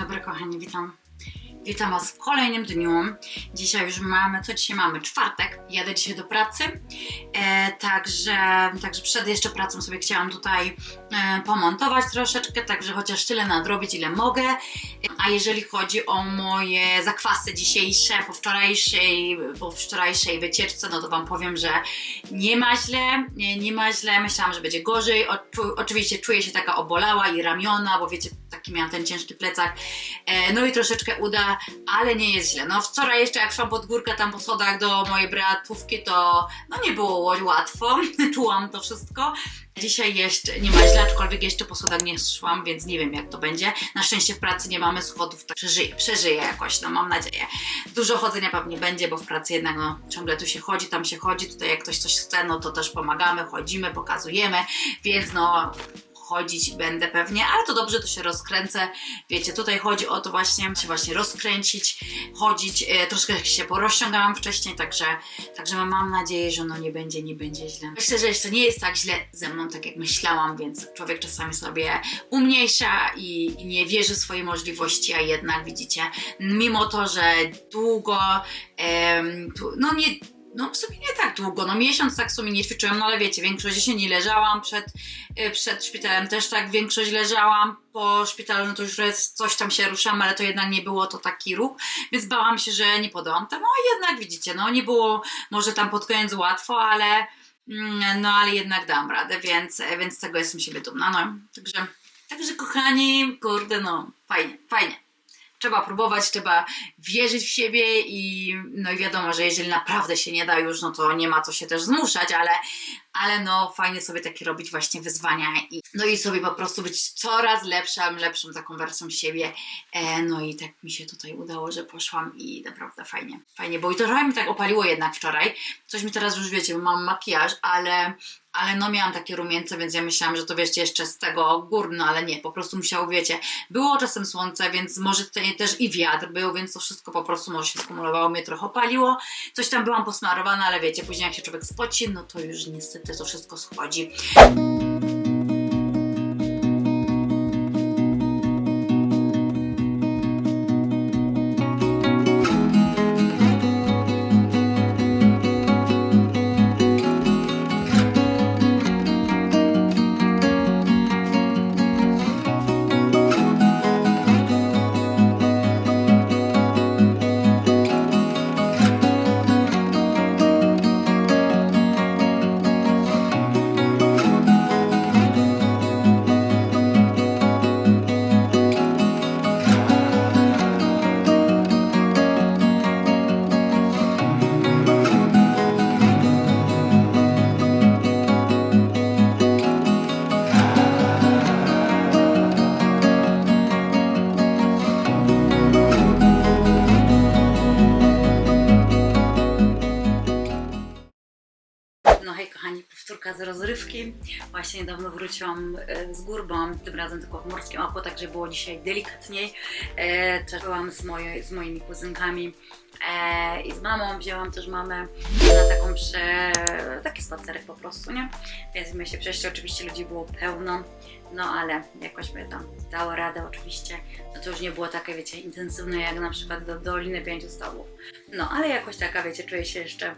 dobry, kochani, witam. Witam Was w kolejnym dniu. Dzisiaj już mamy, co dzisiaj mamy? Czwartek. Jadę dzisiaj do pracy. E, także, także przed jeszcze pracą sobie chciałam tutaj e, pomontować troszeczkę, także chociaż tyle nadrobić, ile mogę. A jeżeli chodzi o moje zakwasy dzisiejsze, po wczorajszej, po wczorajszej wycieczce, no to Wam powiem, że nie ma źle, nie, nie ma źle. Myślałam, że będzie gorzej. Oczu, oczywiście czuję się taka obolała i ramiona, bo wiecie, taki miałam ten ciężki plecak. E, no i troszeczkę uda, ale nie jest źle. No wczoraj jeszcze jak szłam pod górkę tam po schodach do mojej bratówki, to no nie było łatwo. Czułam to wszystko. Dzisiaj jeszcze nie ma źle, aczkolwiek jeszcze po schodach nie szłam, więc nie wiem jak to będzie. Na szczęście w pracy nie mamy schodów, tak przeżyję, przeżyję jakoś, no mam nadzieję. Dużo chodzenia pewnie będzie, bo w pracy jednak no, ciągle tu się chodzi, tam się chodzi, tutaj jak ktoś coś chce, no to też pomagamy, chodzimy, pokazujemy, więc no chodzić będę pewnie, ale to dobrze, to się rozkręcę. Wiecie, tutaj chodzi o to właśnie, się właśnie rozkręcić, chodzić, e, troszkę się porozciągałam wcześniej, także, także mam nadzieję, że no nie będzie, nie będzie źle. Myślę, że jeszcze nie jest tak źle ze mną, tak jak myślałam, więc człowiek czasami sobie umniejsza i, i nie wierzy w swoje możliwości, a jednak widzicie, mimo to, że długo, no nie no w sumie nie tak długo, no miesiąc tak w sumie nie ćwiczyłam, no ale wiecie, większość się nie leżałam przed, y, przed szpitalem, też tak większość leżałam, po szpitalu no to już coś tam się ruszam, ale to jednak nie było to taki ruch, więc bałam się, że nie podałam tam, no jednak widzicie, no nie było może tam pod koniec łatwo, ale mm, no ale jednak dam radę, więc, więc z tego jestem siebie dumna, no. Także, także kochani, kurde no, fajnie, fajnie trzeba próbować, trzeba wierzyć w siebie i no i wiadomo, że jeżeli naprawdę się nie da już, no to nie ma co się też zmuszać, ale, ale no fajnie sobie takie robić właśnie wyzwania i no i sobie po prostu być coraz lepszą, lepszą taką wersją siebie. E, no i tak mi się tutaj udało, że poszłam i naprawdę fajnie, fajnie, bo i to trochę mi tak opaliło jednak wczoraj. Coś mi teraz już wiecie, mam makijaż, ale ale no miałam takie rumieńce, więc ja myślałam, że to wiecie jeszcze z tego gór, no ale nie, po prostu musiało, wiecie, było czasem słońce, więc może też i wiatr był, więc to wszystko po prostu może się skumulowało, mnie trochę opaliło, coś tam byłam posmarowana, ale wiecie, później jak się człowiek spoci, no to już niestety to wszystko schodzi. Wróciłam e, z byłam tym razem tylko w Morskim Oku, także było dzisiaj delikatniej. Też byłam z, moje, z moimi kuzynkami e, i z mamą. Wzięłam też mamę na taką prze... taki spacerek po prostu, nie? Więc my się przejść, oczywiście ludzi było pełno, no ale jakoś by tam dało radę oczywiście. No to już nie było takie, wiecie, intensywne jak na przykład do Doliny Pięciu Stawów. No ale jakoś taka, wiecie, czuję się jeszcze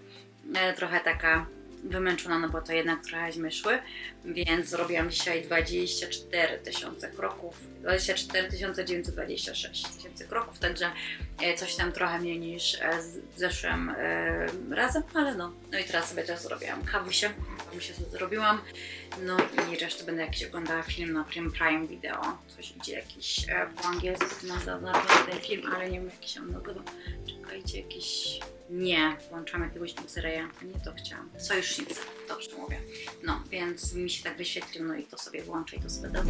e, trochę taka wymęczona, no bo to jednak trochęśmy szły, więc zrobiłam dzisiaj 24 tysiące kroków, 24 926 tysięcy kroków, także e, coś tam trochę mniej niż e, zeszłym e, razem, ale no. No i teraz sobie też zrobiłam kawusie, kawusie sobie zrobiłam, no i resztę będę jakiś oglądała film na Prime Prime Video, coś idzie jakiś e, po angielsku, nazwa ten film, ale nie wiem jakiś on nazywa, czekajcie, jakiś... Nie, włączam jakiegoś X-raya, nie to chciałam. Sojusznicy, dobrze mówię. No, więc mi się tak wyświetlił, no i to sobie włączę i to sobie dam.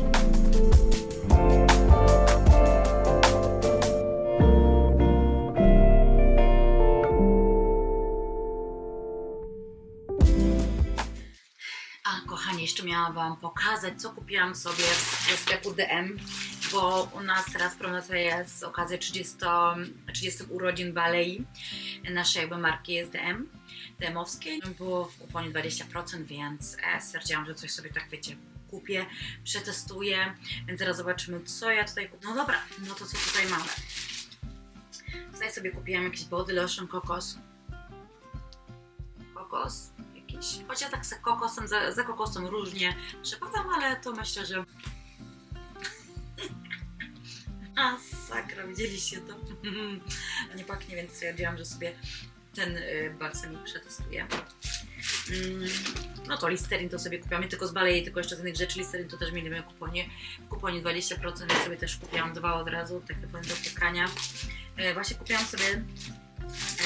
A kochani, jeszcze miałam Wam pokazać, co kupiłam sobie w sklepu DM. Bo u nas teraz promocja jest z okazji 30, 30 urodzin Balei, naszej jakby marki SDM, demowskiej. Było w kuponie 20%, więc e, stwierdziłam, że coś sobie tak wiecie, kupię, przetestuję, więc teraz zobaczymy co ja tutaj kupię. No dobra, no to co tutaj mamy? Tutaj sobie kupiłam jakiś body lotion kokos. Kokos jakiś. Chociaż tak za kokosem, za, za kokosem różnie przepadam, ale to myślę, że a sakra, widzieliście to? Nie pachnie, więc stwierdziłam, że sobie ten y, balsamik przetestuję. Mm, No to Listerin to sobie kupiłam, nie tylko z Balei, tylko jeszcze z innych rzeczy. Listerin to też mieliśmy w kuponie, w kuponie 20%, więc sobie też kupiłam dwa od razu, takie powiem do pukania. E, Właśnie kupiłam sobie,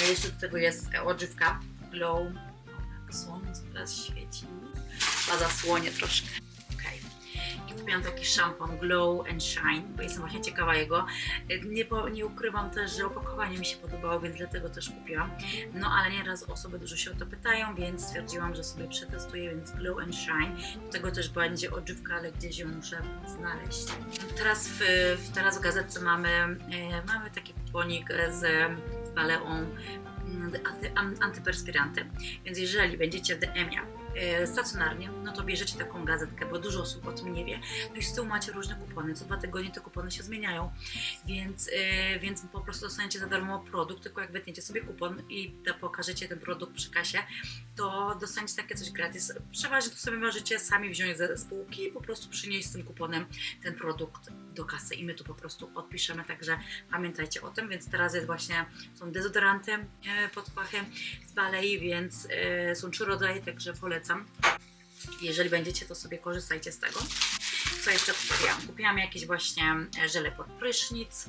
e, jeszcze do tego jest e, odżywka Glow. Słońce teraz świeci. A zasłonię troszkę. Kupiłam taki szampon Glow and Shine, bo jestem właśnie ciekawa jego. Nie, po, nie ukrywam też, że opakowanie mi się podobało, więc dlatego też kupiłam. No ale nieraz osoby dużo się o to pytają, więc stwierdziłam, że sobie przetestuję, więc Glow and Shine. Do tego też będzie odżywka, ale gdzieś ją muszę znaleźć. Teraz w, w, teraz w gazetce mamy, e, mamy taki kuponik z baleą mm, anty, an- antyperspiranty, więc jeżeli będziecie w DM-ie stacjonarnie, no to bierzecie taką gazetkę, bo dużo osób o tym nie wie. No i z tyłu macie różne kupony, co dwa tygodnie te kupony się zmieniają, więc, e, więc po prostu dostaniecie za darmo produkt, tylko jak wytniecie sobie kupon i pokażecie ten produkt przy kasie, to dostaniecie takie coś gratis. Przeważnie to sobie możecie sami wziąć ze spółki i po prostu przynieść z tym kuponem ten produkt do kasy i my tu po prostu odpiszemy, także pamiętajcie o tym, więc teraz jest właśnie, są dezodoranty e, pod pachem z Balei, więc e, są trzy rodzaje, także polecam. Jeżeli będziecie, to sobie korzystajcie z tego. Co jeszcze kupiłam? Kupiłam jakieś właśnie e, żele pod prysznic,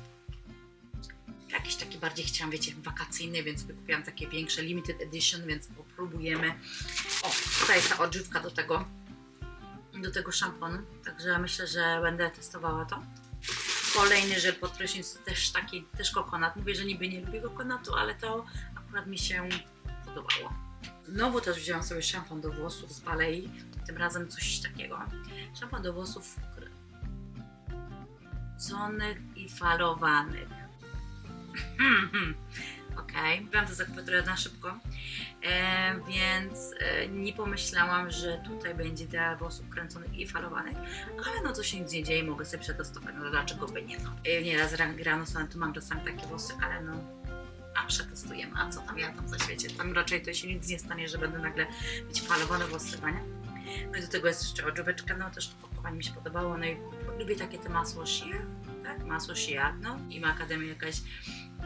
jakiś taki bardziej chciałam, wiecie, wakacyjny, więc kupiłam takie większe limited edition, więc popróbujemy. O, tutaj jest ta odżywka do tego, do tego szamponu, także myślę, że będę testowała to. Kolejny żel pod prysznic, też taki, też kokonat. Mówię, że niby nie lubię kokonatu, ale to akurat mi się podobało. Znowu też wzięłam sobie szampon do włosów z Balei, tym razem coś takiego. Szampon do włosów kręconych i falowanych. Okej, byłam to zakupy na szybko, e, więc e, nie pomyślałam, że tutaj będzie dla włosów kręconych i falowanych, ale no to się nic nie dzieje, mogę sobie przetestować, no dlaczego by nie no. E, nieraz ra- rano sobie tu mam czasami takie włosy, ale no przetestujemy, a co tam ja tam za świecie, tam raczej to się nic nie stanie, że będę nagle mieć falowane włosy, nie? No i do tego jest jeszcze odżyweczka, no też opakowanie mi się podobało, no i lubię takie te masło shea, tak, masło shea, no i makademia jakaś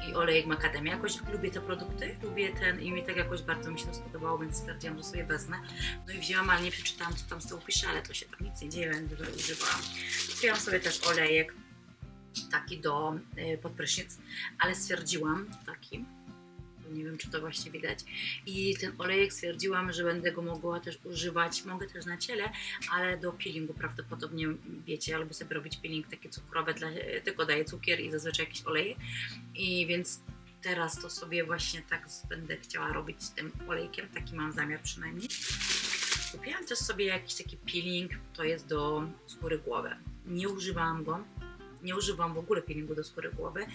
i olejek makademia. Jakoś lubię te produkty, lubię ten i mi tak jakoś bardzo mi się to spodobało, więc stwierdziłam, że sobie wezmę. No i wzięłam, ale nie przeczytałam, co tam z tyłu pisze, ale to się tam nic nie dzieje, będę używałam. Kupiłam sobie też olejek taki do y, pod prysznic, ale stwierdziłam taki, nie wiem, czy to właśnie widać. I ten olejek stwierdziłam, że będę go mogła też używać, mogę też na ciele, ale do peelingu prawdopodobnie wiecie, albo sobie robić peeling taki cukrowy, dla, tylko daję cukier i zazwyczaj jakiś olej. I więc teraz to sobie właśnie tak będę chciała robić z tym olejkiem, taki mam zamiar przynajmniej. Kupiłam też sobie jakiś taki peeling, to jest do skóry głowy. Nie używałam go, nie używam w ogóle peelingu do skóry głowy,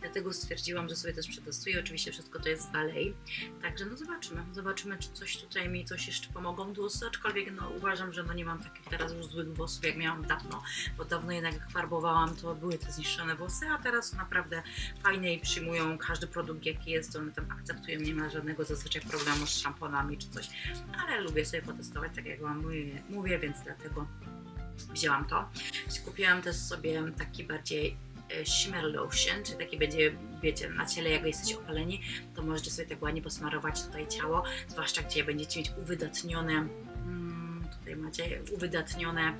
dlatego stwierdziłam, że sobie też przetestuję. Oczywiście wszystko to jest z Balei, także no zobaczymy. Zobaczymy, czy coś tutaj mi coś jeszcze pomogą włosy, aczkolwiek no uważam, że no nie mam takich teraz już złych włosów, jak miałam dawno, bo dawno jednak jak farbowałam, to były te zniszczone włosy, a teraz naprawdę fajne i przyjmują każdy produkt, jaki jest, one tam akceptują, nie ma żadnego zazwyczaj problemu z szamponami czy coś, ale lubię sobie potestować, tak jak Wam mówię, mówię więc dlatego wzięłam to. Kupiłam też sobie taki bardziej e, shimmer lotion, czyli taki będzie, wiecie, na ciele jak jesteście opaleni, to możecie sobie tak ładnie posmarować tutaj ciało, zwłaszcza gdzie będziecie mieć uwydatnione, mm, tutaj macie uwydatnione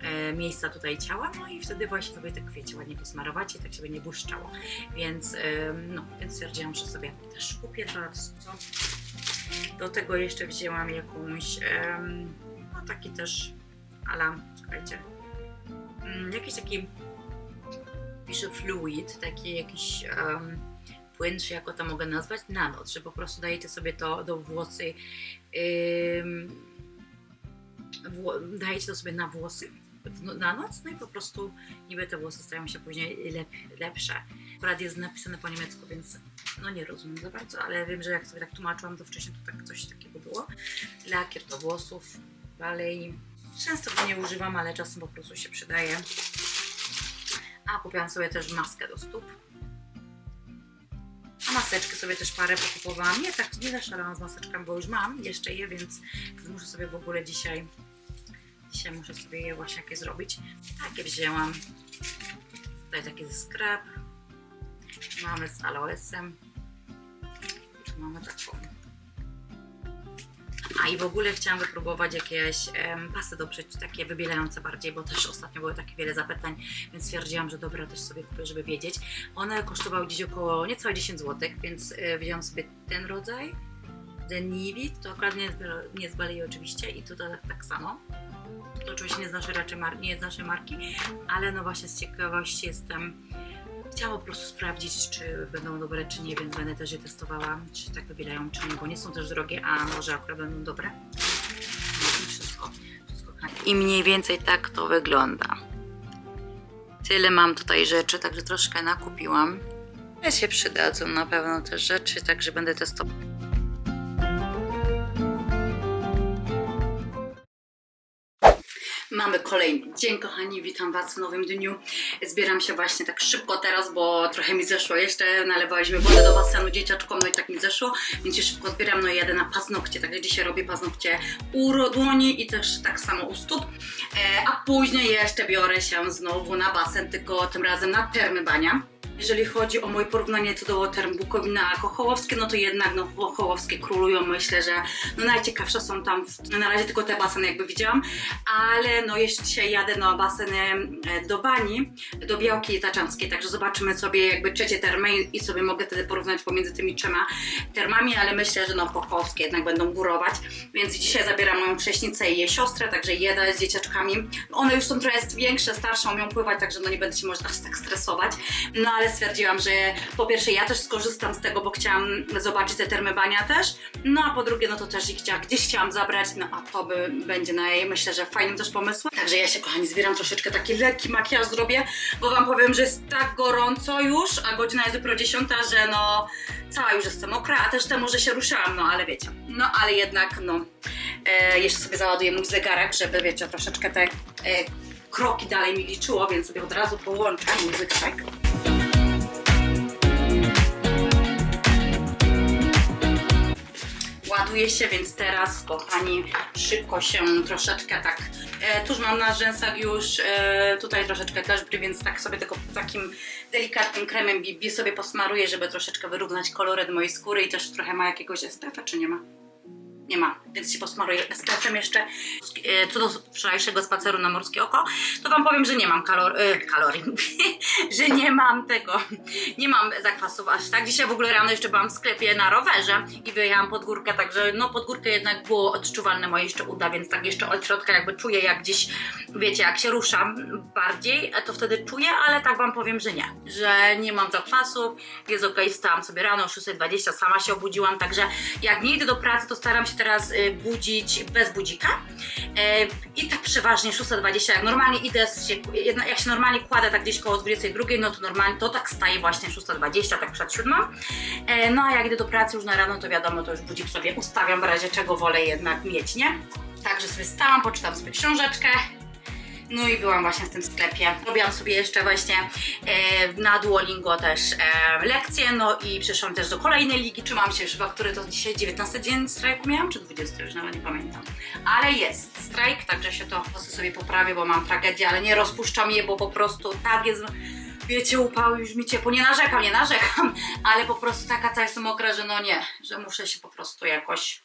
e, miejsca tutaj ciała, no i wtedy właśnie sobie tak wiecie, ładnie posmarować i tak się będzie błyszczało. Więc, e, no, więc stwierdziłam, że sobie też kupię co. Do tego jeszcze wzięłam jakąś, no taki też ala, czekajcie, mm, jakiś taki, pisze fluid, taki jakiś em, płyn, czy jak to mogę nazwać, na noc, że po prostu dajecie sobie to do włosy, wło- dajecie to sobie na włosy no- na noc, no i po prostu niby te włosy stają się później lep, lepsze. Akurat jest napisane po niemiecku, więc no nie rozumiem za bardzo, ale wiem, że jak sobie tak tłumaczyłam, to wcześniej to tak coś takiego było. Lakier do włosów, dalej. Często go nie używam, ale czasem po prostu się przydaje. A kupiłam sobie też maskę do stóp. A maseczki sobie też parę pokupowałam. Nie tak, nie zaszalałam z maseczkami, bo już mam jeszcze je, więc muszę sobie w ogóle dzisiaj Dzisiaj muszę sobie je właśnie jakie zrobić. Takie wzięłam. Tutaj taki ze scrap. Mamy z aloesem. Tu mamy taką. A i w ogóle chciałam wypróbować jakieś em, pasy do takie wybielające bardziej, bo też ostatnio było takie wiele zapytań, więc stwierdziłam, że dobra, też sobie kupię, żeby wiedzieć. One kosztowały gdzieś około niecałe 10 zł, więc y, wzięłam sobie ten rodzaj. Zenivit, to akurat nie nie z Balei oczywiście i to tak, tak samo. To oczywiście nie z naszej raczej mar- nie z naszej marki, ale no właśnie z ciekawości jestem. Chciałam po prostu sprawdzić, czy będą dobre, czy nie, więc będę też je testowała, czy tak wybielają, czy nie, bo nie są też drogie, a może akurat będą dobre. No i wszystko, wszystko I mniej więcej tak to wygląda. Tyle mam tutaj rzeczy, także troszkę nakupiłam. Się przydadzą na pewno te rzeczy, także będę testować. Kolejny dzień, kochani. Witam Was w nowym dniu. Zbieram się właśnie tak szybko teraz, bo trochę mi zeszło jeszcze. Nalewaliśmy wodę do basenu dzieciaczkom, no i tak mi zeszło, więc się szybko zbieram. No i jadę na paznokcie, także dzisiaj robię paznokcie u dłoni i też tak samo u stóp. E, a później jeszcze biorę się znowu na basen, tylko tym razem na termy bania. Jeżeli chodzi o moje porównanie co do term Bukowina a Kochołowskie, no to jednak no, Kochołowskie królują. Myślę, że no, najciekawsze są tam, w, na razie tylko te baseny jakby widziałam, ale no jeszcze dzisiaj jadę na baseny e, do Bani, do Białki Taczanskiej, także zobaczymy sobie jakby trzecie termy i sobie mogę wtedy porównać pomiędzy tymi trzema termami, ale myślę, że no Kochołowskie jednak będą górować, więc dzisiaj zabieram moją chrześnicę i jej siostrę, także jedę z dzieciaczkami. One już są trochę większe, starsze, umią pływać, także no nie będę się może aż tak stresować, no ale stwierdziłam, że po pierwsze ja też skorzystam z tego, bo chciałam zobaczyć te termy bania też, no a po drugie no to też ich gdzieś chciałam zabrać, no a to by będzie naj, myślę, że fajnym też pomysłem. Także ja się kochani zbieram troszeczkę taki lekki makijaż zrobię, bo wam powiem, że jest tak gorąco już, a godzina jest dopiero 10, że no cała już jestem mokra, a też temu, że się ruszałam, no ale wiecie. No ale jednak no e, jeszcze sobie załaduję mój zegarek, żeby wiecie, troszeczkę te e, kroki dalej mi liczyło, więc sobie od razu połączę muzyczek. Ładuje się, więc teraz, kochani, szybko się troszeczkę tak. E, tuż mam na rzęsach już e, tutaj troszeczkę też, więc tak sobie tylko takim delikatnym kremem BB sobie posmaruję, żeby troszeczkę wyrównać koloryt mojej skóry i też trochę ma jakiegoś SPF, czy nie ma? Nie ma, więc się posmaruję SPF-em jeszcze. E, Co do wczorajszego spaceru na Morskie Oko, to Wam powiem, że nie mam kalor e, kalorii, nie mam tego, nie mam zakwasów aż tak. Dzisiaj w ogóle rano jeszcze byłam w sklepie na rowerze i wyjechałam pod górkę, także no pod górkę jednak było odczuwalne moje jeszcze uda, więc tak jeszcze od środka jakby czuję jak gdzieś, wiecie, jak się ruszam bardziej, to wtedy czuję, ale tak Wam powiem, że nie, że nie mam zakwasów, jest ok, wstałam sobie rano o 6.20, sama się obudziłam, także jak nie idę do pracy, to staram się teraz y, budzić bez budzika. E, i tak przeważnie 6.20, jak normalnie idę, jak się normalnie kładę tak gdzieś koło 22, no to normalnie to tak staje właśnie 6.20, tak przed 7. E, no a jak idę do pracy już na rano, to wiadomo, to już budzik sobie ustawiam, w razie czego wolę jednak mieć, nie? Także sobie stałam, poczytam sobie książeczkę, no i byłam właśnie w tym sklepie. Robiłam sobie jeszcze właśnie e, na Duolingo też e, lekcje, no i przeszłam też do kolejnej ligi. Trzymam się chyba, który to dzisiaj 19 dzień strajku miałam, czy 20, już nawet nie pamiętam. Ale jest strajk, także się to po prostu sobie poprawię, bo mam tragedię, ale nie rozpuszczam je, bo po prostu tak jest... Wiecie, upał już mi ciepło. Nie narzekam, nie narzekam, ale po prostu taka ta jest mokra, że no nie, że muszę się po prostu jakoś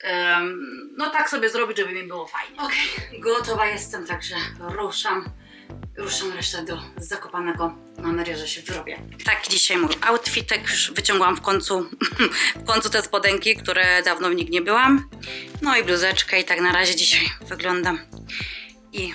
Em, no tak sobie zrobić, żeby mi było fajnie. Okej, gotowa jestem, także ruszam. Ruszam resztę do Zakopanego. Mam nadzieję, że się wyrobię. Tak, dzisiaj mój outfitek. Już wyciągłam w końcu, w końcu te spodenki, które dawno w nich nie byłam. No i bluzeczkę i tak na razie dzisiaj wyglądam. I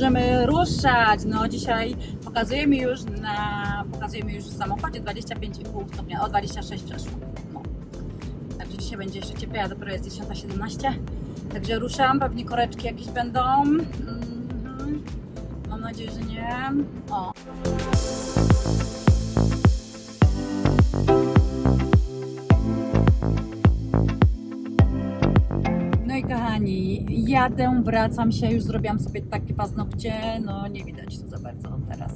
ruszam. ruszać. No dzisiaj pokazuje mi już na, pokazuje mi już w samochodzie 25,5 stopnia, o 26 przeszło. No. Także dzisiaj będzie jeszcze cieplej, a dopiero jest 10.17. Także ruszam, pewnie koreczki jakieś będą. Mhm. Mam nadzieję, że nie. O. I kochani, jadę, wracam się, już zrobiłam sobie takie paznokcie, no nie widać tu za bardzo teraz.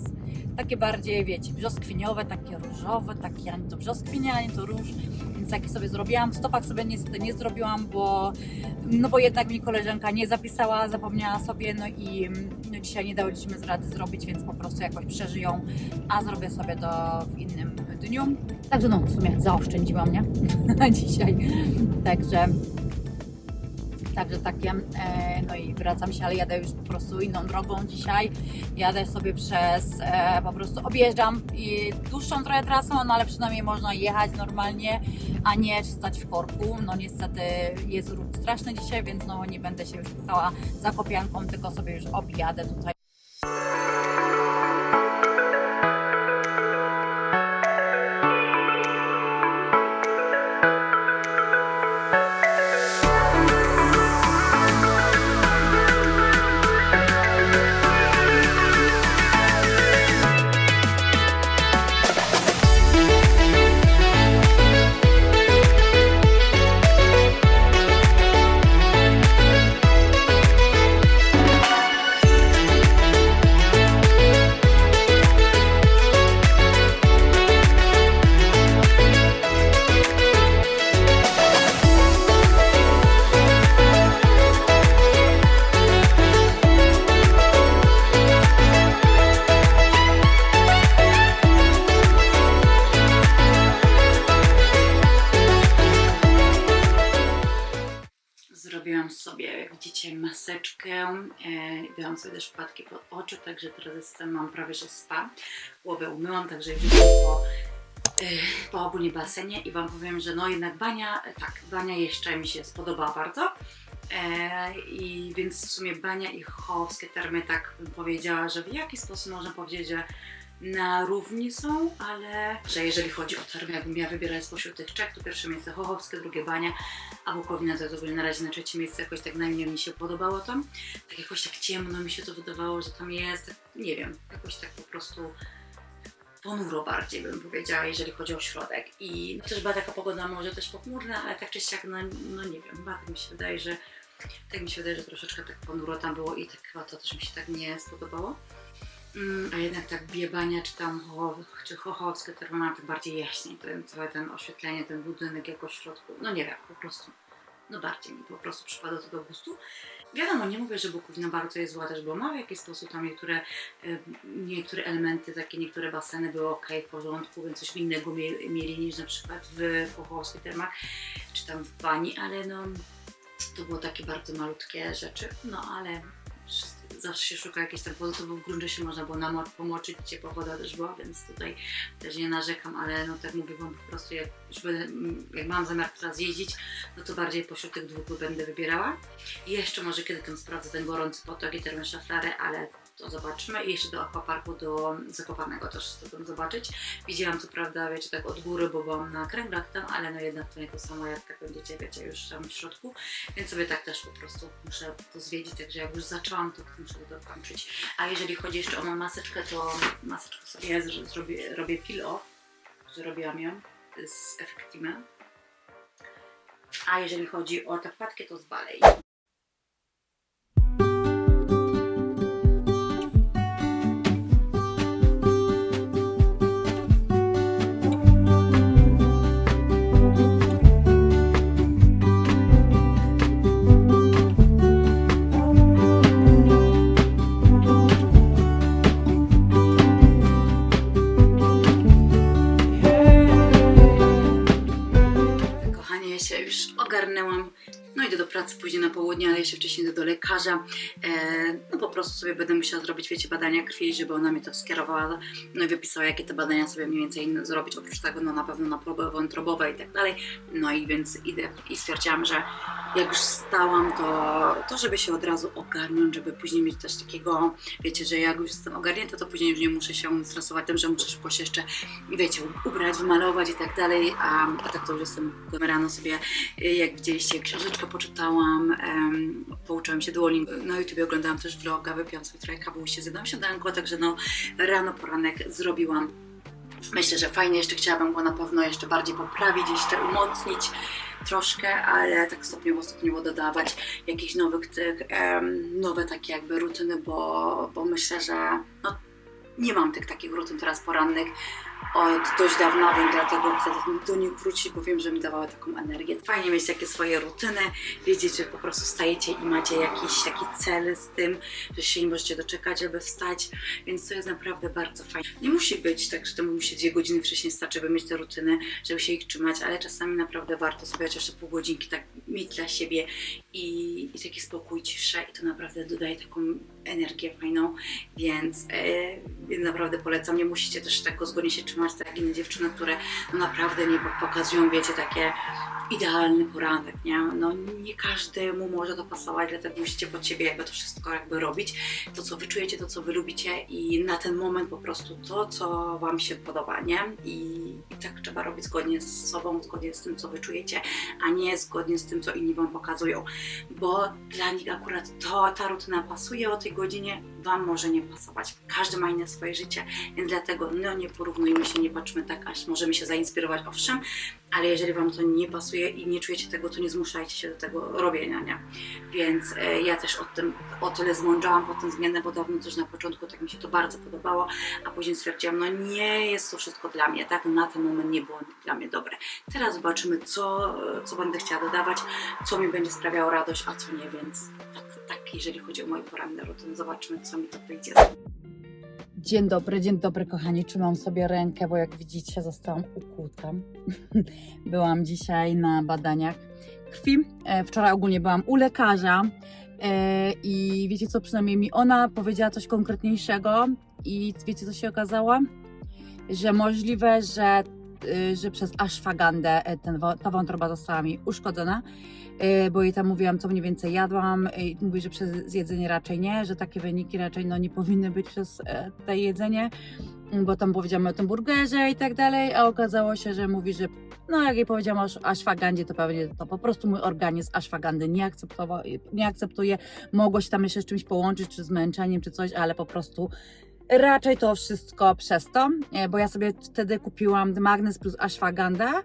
Takie bardziej, wiecie, brzoskwiniowe, takie różowe, takie ani to brzoskwinia, ani to róż, więc takie sobie zrobiłam. W stopach sobie niestety nie zrobiłam, bo, no bo jednak mi koleżanka nie zapisała, zapomniała sobie, no i no dzisiaj nie dałyśmy z rady zrobić, więc po prostu jakoś przeżyją, a zrobię sobie to w innym dniu. Także no, w sumie zaoszczędziłam, nie? Dzisiaj. Także Także takie, e, no i wracam się, ale jadę już po prostu inną drogą dzisiaj. Jadę sobie przez, e, po prostu objeżdżam i dłuższą trochę trasą, no ale przynajmniej można jechać normalnie, a nie stać w korku. No niestety jest ruch straszny dzisiaj, więc no nie będę się już pchała za kopianką, tylko sobie już objadę tutaj. Sobie też wpadki pod oczy, także teraz jestem, mam prawie że spa. Głowę umyłam, także już po, e, po ogólnie basenie i Wam powiem, że no jednak bania, e, tak, bania jeszcze mi się spodobała bardzo. E, I więc w sumie bania i chołowskie termy, tak bym powiedziała, że w jaki sposób można powiedzieć, że na równi są, ale że jeżeli chodzi o termy, jakbym miała wybierać spośród tych trzech, to pierwsze miejsce Chochowskie, drugie Bania, a Bukowina to jest na razie na trzecie miejsce, jakoś tak najmniej mi się podobało tam. Tak jakoś tak ciemno mi się to wydawało, że tam jest, nie wiem, jakoś tak po prostu ponuro bardziej bym powiedziała, jeżeli chodzi o środek. I też była taka pogoda może też pochmurna, ale tak czy siak, no, no nie wiem, chyba tak mi się wydaje, że tak mi się wydaje, że troszeczkę tak ponuro tam było i tak chyba to też mi się tak nie spodobało. Mm, a jednak tak biebania, czy tam Chochow, czy chochowskie termometry tak bardziej jaśniej, ten, całe ten oświetlenie, ten budynek jako w środku, no nie wiem, po prostu, no bardziej mi po prostu przypada to do gustu. Wiadomo, nie mówię, że Bukowina bardzo jest zła też, bo ma w jakiś sposób tam niektóre, niektóre elementy, takie niektóre baseny były ok, w porządku, więc coś innego mie- mieli niż na przykład w chochowskich termach, czy tam w bani, ale no to było takie bardzo malutkie rzeczy, no ale zawsze się szuka jakichś tam pozytywów. W gruncie się można było namo- pomoczyć, ciepła woda też była, więc tutaj też nie narzekam, ale no tak mówię Wam po prostu, jak będę, jak mam zamiar teraz jeździć, no to bardziej pośród tych dwóch będę wybierała. I jeszcze może kiedy tam sprawdzę ten gorący potok i termy szaflary, ale to zobaczymy. I jeszcze do aquaparku, do Zakopanego też chcę zobaczyć. Widziałam co prawda, wiecie, tak od góry, bo byłam na kręglach tam, ale no jednak to nie to samo, jak tak będziecie, wiecie, już tam w środku. Więc sobie tak też po prostu muszę to zwiedzić, także jak już zaczęłam, to muszę to dokończyć. A jeżeli chodzi jeszcze o moją maseczkę, to maseczkę sobie zrobię, robię peel off, że robiłam ją z Effectime. A jeżeli chodzi o te płatki, to z Balei. Ogarnęłam. No idę do pracy później na południe, ale jeszcze wcześniej idę do lekarza. E, no po prostu sobie będę musiała zrobić, wiecie, badania krwi, żeby ona mi to skierowała, no i wypisała, jakie te badania sobie mniej więcej zrobić. Oprócz tego, no na pewno na próby wątrobowe i tak dalej. No i więc idę i stwierdziłam, że jak już stałam, to, to żeby się od razu ogarnąć, żeby później mieć też takiego, wiecie, że jak już jestem ogarnięta, to później już nie muszę się stresować tym, że muszę szybko się jeszcze, wiecie, ubrać, wymalować i tak dalej, a, a tak to już jestem rano sobie, jak widzieliście, książeczkę poczytałam, em, pouczyłam się Duolingo, na YouTubie oglądałam też vloga, wypiłam sobie trochę kawusie, zjadłam śniadanko, także no rano poranek zrobiłam. Myślę, że fajnie jeszcze chciałabym go na pewno jeszcze bardziej poprawić, jeszcze umocnić troszkę, ale tak stopniowo, stopniowo dodawać jakichś nowych tych, em, nowe takie jakby rutyny, bo, bo myślę, że no, nie mam tych takich rutyn teraz porannych od dość dawna, więc dlatego chcę do nich wrócić, bo wiem, że mi dawały taką energię. Fajnie mieć takie swoje rutyny, wiedzieć, że po prostu wstajecie i macie jakiś taki cel z tym, że się nie możecie doczekać, żeby wstać, więc to jest naprawdę bardzo fajne. Nie musi być tak, że to musi dwie godziny wcześniej stać, żeby mieć te rutyny, żeby się ich trzymać, ale czasami naprawdę warto sobie chociaż te pół godzinki tak mieć dla siebie i, i taki spokój, ciszę i to naprawdę dodaje taką energię fajną, więc, więc naprawdę polecam. Nie musicie też tego zgodnie się trzymać, tak jak inne dziewczyny, które no naprawdę nie pokazują, wiecie, takie idealny poranek, nie? No nie każdemu może to pasować, dlatego musicie pod siebie jakby to wszystko jakby robić, to co wy czujecie, to co wy lubicie i na ten moment po prostu to, co wam się podoba, nie? I, i tak trzeba robić zgodnie z sobą, zgodnie z tym, co wy czujecie, a nie zgodnie z tym, co inni wam pokazują, bo dla nich akurat to, ta rutyna pasuje o tej godzinie, wam może nie pasować. Każdy ma inne swoje życie, więc dlatego no nie porównujmy się, nie patrzmy tak, aż możemy się zainspirować, owszem, ale jeżeli Wam to nie pasuje i nie czujecie tego, to nie zmuszajcie się do tego robienia, nie? Więc e, ja też o tym, o tyle zmądrzałam pod tym względem, bo dawno też na początku tak mi się to bardzo podobało, a później stwierdziłam, no nie jest to wszystko dla mnie, tak? Na ten moment nie było dla mnie dobre. Teraz zobaczymy, co, co będę chciała dodawać, co mi będzie sprawiało radość, a co nie, więc tak, tak jeżeli chodzi o moje poranne rutyny, zobaczymy, co mi to wyjdzie. Dzień dobry, dzień dobry kochani. Trzymam sobie rękę, bo jak widzicie zostałam ukuta. byłam dzisiaj na badaniach krwi. E, Wczoraj ogólnie byłam u lekarza e, i wiecie co, przynajmniej mi ona powiedziała coś konkretniejszego i wiecie co się okazało? Że możliwe, że, y, że przez ashwagandę e, ta wątroba została mi uszkodzona bo jej tam mówiłam, co mniej więcej jadłam i mówi, że przez jedzenie raczej nie, że takie wyniki raczej no, nie powinny być przez e, te jedzenie, bo tam powiedziałam o tym burgerze i tak dalej, a okazało się, że mówi, że no jak jej powiedziałam o ashwagandzie, to pewnie to po prostu mój organizm ashwagandy nie, akceptował, nie akceptuje, mogło się tam jeszcze z czymś połączyć, czy zmęczeniem, czy coś, ale po prostu raczej to wszystko przez to, e, bo ja sobie wtedy kupiłam magnes plus ashwaganda, E,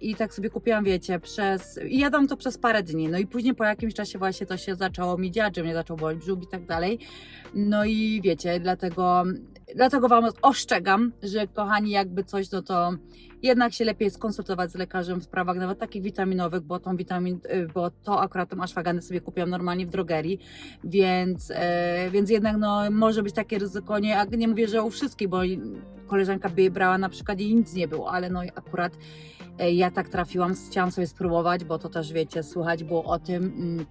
I tak sobie kupiłam, wiecie, przez. I jadłam to przez parę dni. No i później po jakimś czasie właśnie to się zaczęło mi dziać, że mnie zaczął boleć brzuch i tak dalej. No i wiecie, dlatego, dlatego Wam ostrzegam, że kochani, jakby coś, no to jednak się lepiej skonsultować z lekarzem w sprawach nawet takich witaminowych, bo tą witamin, y, bo to akurat tą ashwagandę sobie kupiłam normalnie w drogerii, więc, e, więc jednak no, może być takie ryzyko, nie, nie mówię, że u wszystkich, bo koleżanka by je brała na przykład i nic nie było, ale no akurat e, ja tak trafiłam, chciałam sobie spróbować, bo to też wiecie, słychać było o tym.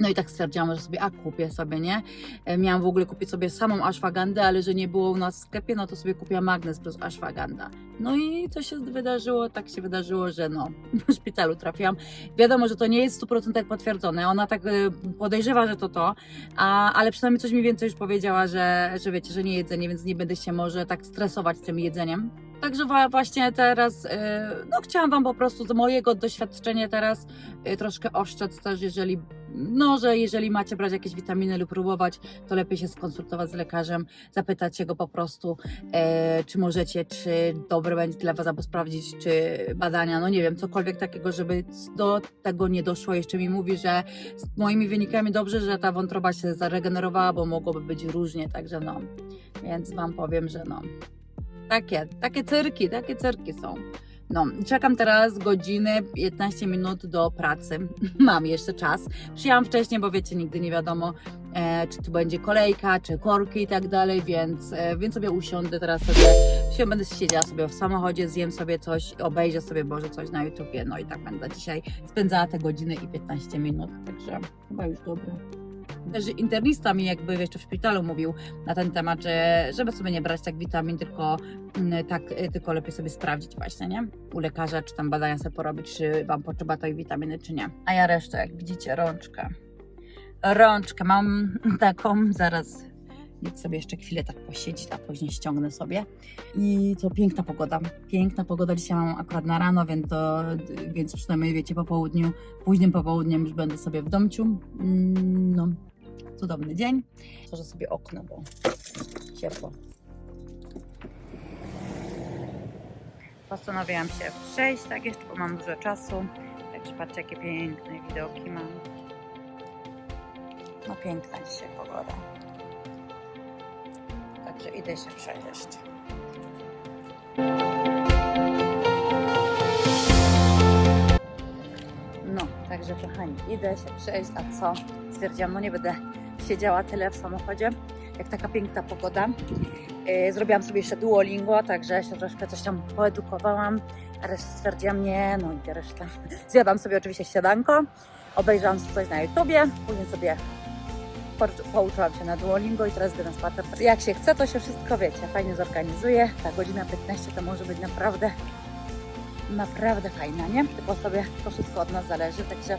No i tak stwierdziłam, że sobie, a kupię sobie, nie? E, Miałam w ogóle kupić sobie samą ashwagandę, ale że nie było u nas w sklepie, no to sobie kupiłam magnes plus ashwaganda. No i to się wydarzyło, tak się wydarzyło, że no, do szpitalu trafiłam. Wiadomo, że to nie jest w 100% potwierdzone, ona tak e, podejrzewa, że to to, a, ale przynajmniej coś mi więcej już powiedziała, że, że wiecie, że nie jedzenie, więc nie będę się może tak stresować tym jedzeniem. Także właśnie teraz, e, no chciałam Wam po prostu z mojego doświadczenia teraz e, troszkę oszczędz też, jeżeli, no, że jeżeli macie brać jakieś witaminy lub próbować, to lepiej się skonsultować z lekarzem, zapytać go po prostu, e, czy możecie, czy dobre będzie dla Was, albo sprawdzić, czy badania, no nie wiem, cokolwiek takiego, żeby do tego nie doszło. Jeszcze mi mówi, że z moimi wynikami dobrze, że ta wątroba się zaregenerowała, bo mogłoby być różnie, także no, więc Wam powiem, że no, takie, takie cyrki, takie cyrki są. No, czekam teraz godzinę, 15 minut do pracy. Mam jeszcze czas. Przyjęłam wcześniej, bo wiecie, nigdy nie wiadomo, e, czy tu będzie kolejka, czy korki i tak dalej, więc, e, więc sobie usiądę teraz sobie, się będę siedziała sobie w samochodzie, zjem sobie coś, obejrzę sobie może coś na YouTubie, no i tak będę dzisiaj spędzała te godziny i 15 minut, także chyba już dobre. Też internista mi jakby jeszcze w szpitalu mówił na ten temat, że żeby sobie nie brać tak witamin, tylko mm, tak, y, tylko lepiej sobie sprawdzić właśnie, nie? U lekarza, czy tam badania sobie porobić, czy Wam potrzeba tej witaminy, czy nie. A ja resztę, jak widzicie, rączkę. Rączkę mam taką, zaraz niech sobie jeszcze chwilę tak posiedzieć, a później ściągnę sobie. I co piękna pogoda. Piękna pogoda dzisiaj mam akurat na rano, więc, to, więc przynajmniej wiecie, po południu, późnym popołudniem już będę sobie w domciu. Mm, No, cudowny dzień. Otworzę sobie okno, bo ciepło. Postanowiłam się przejść, tak jeszcze, bo mam dużo czasu. Także patrzcie, jakie piękne widoki mam. No piękna dzisiaj pogoda. Także idę się przejść. No, także kochani, idę się przejść, a co? Stwierdziłam, no nie będę siedziała tyle w samochodzie, jak taka piękna pogoda. Yy, zrobiłam sobie jeszcze Duolingo, także się troszkę coś tam poedukowałam, a resztę stwierdziłam, nie, no i resztę. Zjadłam sobie oczywiście śniadanko, obejrzałam coś na YouTubie, później sobie pouczyłam się na Duolingo i teraz idę na spacer. Jak się chce, to się wszystko wiecie, fajnie zorganizuje. Ta godzina 15 to może być naprawdę, naprawdę fajna, nie? Tylko sobie to wszystko od nas zależy, także